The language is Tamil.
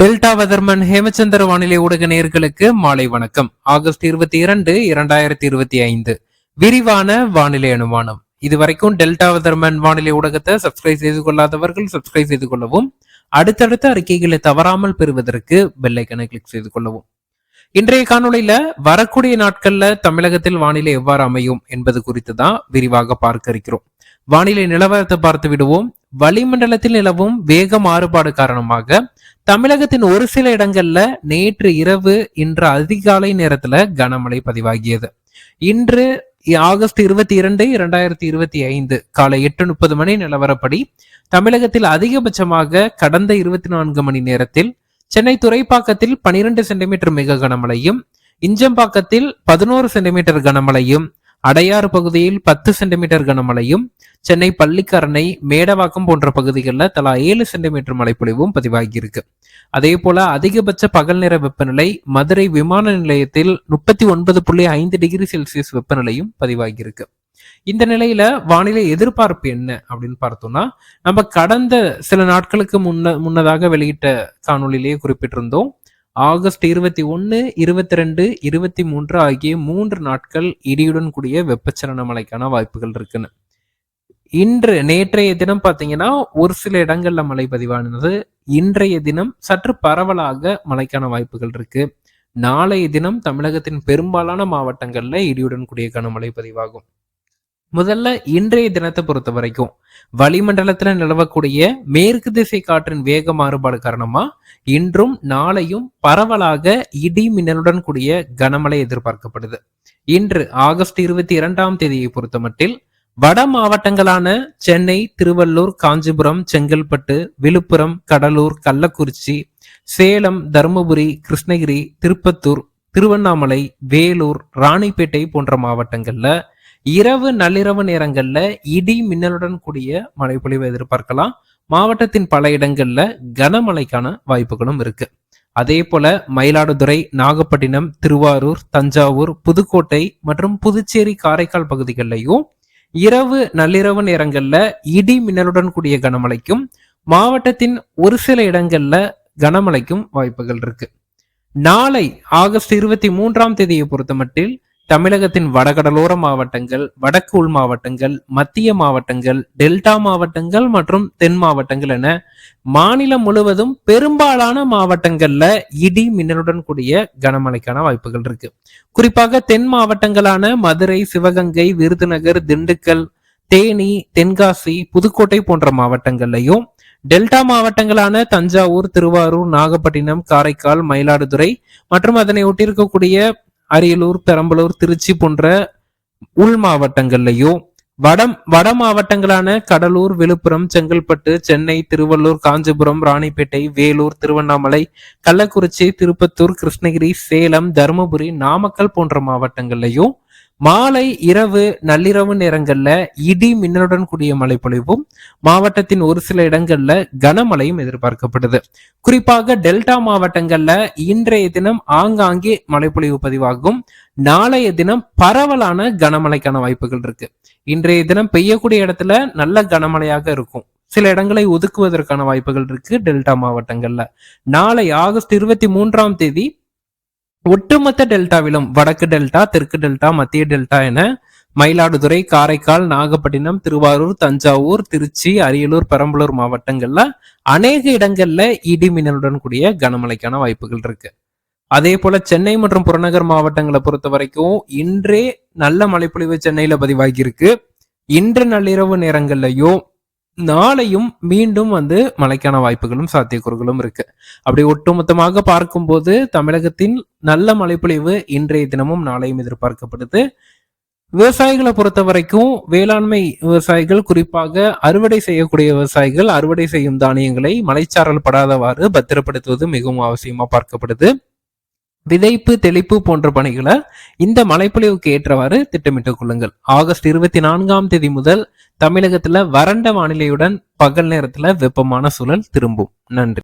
டெல்டா வெதர்மன் ஹேமச்சந்திர வானிலை ஊடக நேர்களுக்கு மாலை வணக்கம். ஆகஸ்ட் இருபத்தி இரண்டு இரண்டாயிரத்தி இருபத்தி ஐந்து. விரிவான வானிலை அனுமானம். இதுவரைக்கும் டெல்டா வெதர்மன் வானிலை ஊடகத்தை சப்ஸ்கிரைப் செய்து கொள்ளாதவர்கள் சப்ஸ்கிரைப் செய்து கொள்ளவும் அடுத்தடுத்த அறிக்கைகளை தவறாமல் பெறுவதற்கு பெல்லைக்கனை கிளிக் செய்து கொள்ளவும். இன்றைய காணொளியில வரக்கூடிய நாட்கள்ல தமிழகத்தில் வானிலை எவ்வாறு அமையும் என்பது குறித்து தான் விரிவாக பார்க்க இருக்கிறோம். வானிலை நிலவரத்தை பார்த்து விடுவோம். வளிமண்டலத்தில் நிலவும் வேக மாறுபாடு காரணமாக தமிழகத்தின் ஒரு சில இடங்கள்ல நேற்று இரவு இன்று அதிகாலை நேரத்துல கனமழை பதிவாகியது. இன்று ஆகஸ்ட் இருபத்தி இரண்டு இரண்டாயிரத்தி இருபத்தி ஐந்து காலை எட்டு முப்பது மணி நிலவரப்படி தமிழகத்தில் அதிகபட்சமாக கடந்த இருபத்தி நான்கு மணி நேரத்தில் சென்னை துறைப்பாக்கத்தில் பனிரெண்டு சென்டிமீட்டர் மிக கனமழையும் இஞ்சம்பாக்கத்தில் பதினோரு சென்டிமீட்டர் கனமழையும் அடையாறு பகுதியில் பத்து சென்டிமீட்டர் கனமழையும் சென்னை பள்ளிக்கரணை மேடவாக்கம் போன்ற பகுதிகளில் தலா ஏழு சென்டிமீட்டர் மழைப்பொழிவும் பதிவாகியிருக்கு. அதே போல அதிகபட்ச பகல் நேர வெப்பநிலை மதுரை விமான நிலையத்தில் முப்பத்தி ஒன்பது புள்ளி ஐந்து டிகிரி செல்சியஸ் வெப்பநிலையும் பதிவாகியிருக்கு. இந்த நிலையில வானிலை எதிர்பார்ப்பு என்ன அப்படின்னு பார்த்தோம்னா நம்ம கடந்த சில நாட்களுக்கு முன்ன முன்னதாக வெளியிட்ட காணொலியிலேயே குறிப்பிட்டிருந்தோம் ஆகஸ்ட் இருபத்தி ஒன்று இருபத்தி ரெண்டு இருபத்தி மூன்று ஆகிய மூன்று நாட்கள் இடியுடன் கூடிய வெப்பச்சலன மழைக்கான வாய்ப்புகள் இருக்குன்னு. இன்று நேற்றைய தினம் பார்த்தீங்கன்னா ஒரு சில இடங்கள்ல மழை பதிவானது. இன்றைய தினம் சற்று பரவலாக மழைக்கான வாய்ப்புகள் இருக்கு. நாளைய தினம் தமிழகத்தின் பெரும்பாலான மாவட்டங்கள்ல இடியுடன் கூடிய கனமழை பதிவாகும். முதல்ல இன்றைய தினத்தை பொறுத்த வரைக்கும் வளிமண்டலத்துல நிலவக்கூடிய மேற்கு திசை காற்றின் வேக மாறுபாடு காரணமா இன்றும் நாளையும் பரவலாக இடி மின்னலுடன் கூடிய கனமழை எதிர்பார்க்கப்படுது. இன்று ஆகஸ்ட் இருபத்தி இரண்டாம் தேதியை பொறுத்தமட்டில் வட மாவட்டங்களான சென்னை திருவள்ளூர் காஞ்சிபுரம் செங்கல்பட்டு விழுப்புரம் கடலூர் கள்ளக்குறிச்சி சேலம் தருமபுரி கிருஷ்ணகிரி திருப்பத்தூர் திருவண்ணாமலை வேலூர் ராணிப்பேட்டை போன்ற மாவட்டங்கள்ல இரவு நள்ளிரவு நேரங்கள்ல இடி மின்னலுடன் கூடிய மழை பொழிவை எதிர்பார்க்கலாம். மாவட்டத்தின் பல இடங்கள்ல கனமழைக்கான வாய்ப்புகளும் இருக்கு. அதே போல மயிலாடுதுறை நாகப்பட்டினம் திருவாரூர் தஞ்சாவூர் புதுக்கோட்டை மற்றும் புதுச்சேரி காரைக்கால் பகுதிகளிலையும் இரவு நள்ளிரவு நேரங்கள்ல இடி மின்னலுடன் கூடிய கனமழைக்கும் மாவட்டத்தின் ஒரு சில இடங்கள்ல கனமழைக்கும் வாய்ப்புகள் இருக்கு. நாளை ஆகஸ்ட் இருபத்தி மூன்றாம் தேதியை பொறுத்தமட்டில் தமிழகத்தின் வடகடலோர மாவட்டங்கள் வடக்கு உள் மாவட்டங்கள் மத்திய மாவட்டங்கள் டெல்டா மாவட்டங்கள் மற்றும் தென் மாவட்டங்கள் என மாநிலம் முழுவதும் பெரும்பாலான மாவட்டங்கள்ல இடி மின்னலுடன் கூடிய கனமழைக்கான வாய்ப்புகள் இருக்கு. குறிப்பாக தென் மாவட்டங்களான மதுரை சிவகங்கை விருதுநகர் திண்டுக்கல் தேனி தென்காசி புதுக்கோட்டை போன்ற மாவட்டங்கள்லையும் டெல்டா மாவட்டங்களான தஞ்சாவூர் திருவாரூர் நாகப்பட்டினம் காரைக்கால் மயிலாடுதுறை மற்றும் அதனை ஒட்டியிருக்கக்கூடிய அரியலூர் பெரம்பலூர் திருச்சி போன்ற உள் மாவட்டங்கள்லையும் வட வட மாவட்டங்களான கடலூர் விழுப்புரம் செங்கல்பட்டு சென்னை திருவள்ளூர் காஞ்சிபுரம் ராணிப்பேட்டை வேலூர் திருவண்ணாமலை கள்ளக்குறிச்சி திருப்பத்தூர் கிருஷ்ணகிரி சேலம் தருமபுரி நாமக்கல் போன்ற மாவட்டங்கள்லையும் மாலை இரவு நள்ளிரவு நேரங்கள்ல இடி மின்னலுடன் கூடிய மழை பொழிவும். மாவட்டத்தின் ஒரு சில இடங்கள்ல கனமழையும் எதிர்பார்க்கப்படுது. குறிப்பாக டெல்டா மாவட்டங்கள்ல இன்றைய தினம் ஆங்காங்கே மழைப்பொழிவு பதிவாகும். நாளைய தினம் பரவலான கனமழைக்கான வாய்ப்புகள் இருக்கு. இன்றைய தினம் பெய்யக்கூடிய இடத்துல நல்ல கனமழையாக இருக்கும். சில இடங்களை ஒதுக்குவதற்கான வாய்ப்புகள் இருக்கு டெல்டா மாவட்டங்கள்ல. நாளை ஆகஸ்ட் இருபத்தி மூன்றாம் தேதி ஒட்டுமொத்த டெல்டாவிலும் வடக்கு டெல்டா தெற்கு டெல்டா மத்திய டெல்டா என மயிலாடுதுறை காரைக்கால் நாகப்பட்டினம் திருவாரூர் தஞ்சாவூர் திருச்சி அரியலூர் பெரம்பலூர் மாவட்டங்கள்ல அநேக இடங்கள்ல இடி மின்னலுடன் கூடிய கனமழைக்கான வாய்ப்புகள் இருக்கு. அதே போல சென்னை மற்றும் புறநகர் மாவட்டங்களை பொறுத்த வரைக்கும் இன்றே நல்ல மழைப்பொழிவு சென்னையில பதிவாகி இருக்கு இன்று நள்ளிரவு நேரங்கள்லயும் நாளையும் மீண்டும் வந்து மழைக்கான வாய்ப்புகளும் சாத்தியக்கூறுகளும் இருக்கு. அப்படி ஒட்டுமொத்தமாக பார்க்கும்போது தமிழகத்தின் நல்ல மழைப்பொழிவு இன்றைய தினமும் நாளையும் எதிர்பார்க்கப்படுது. விவசாயிகளை பொறுத்த வரைக்கும் வேளாண்மை விவசாயிகள் குறிப்பாக அறுவடை செய்யக்கூடிய விவசாயிகள் அறுவடை செய்யும் தானியங்களை மலைச்சாரல் படாதவாறு பத்திரப்படுத்துவது மிகவும் அவசியமா பார்க்கப்படுது. விதைப்பு தெளிப்பு போன்ற பணிகளை இந்த மழைப்பொழிவுக்கு ஏற்றவாறு திட்டமிட்டுக் கொள்ளுங்கள். ஆகஸ்ட் இருபத்தி நான்காம் தேதி முதல் தமிழகத்துல வறண்ட வானிலையுடன் பகல் நேரத்துல வெப்பமான சூழல் திரும்பும். நன்றி.